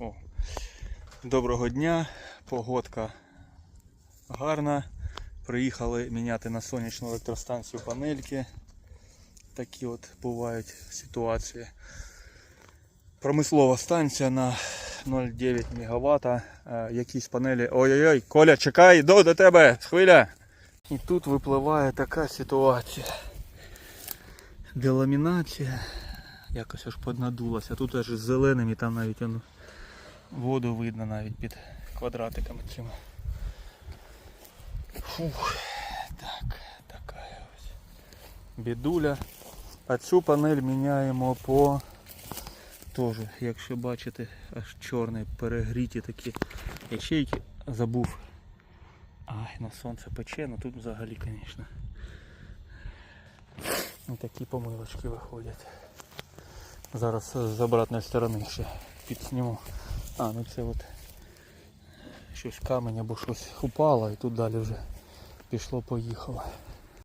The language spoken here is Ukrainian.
О. Доброго дня, погодка гарна. Приїхали міняти на сонячну електростанцію панельки. Такі от бувають ситуації. Промислова станція на 0,9 МВт. Е, Якісь панелі. Ой-ой-ой, Коля, чекай, до, до тебе, хвиля. І тут випливає така ситуація. Деламінація якось аж поднадулася. Тут аж з зеленим і там навіть воду видно навіть під квадратиками цими. Фух, так, така ось бідуля. А цю панель міняємо по теж, якщо бачите, аж чорні перегріті такі ячейки. Забув. Ай, на сонце пече, ну тут взагалі, звісно. Такі помилочки виходять. Зараз з обратної сторони ще підсніму. А, ну це от щось камінь або щось упало і тут далі вже пішло-поїхало.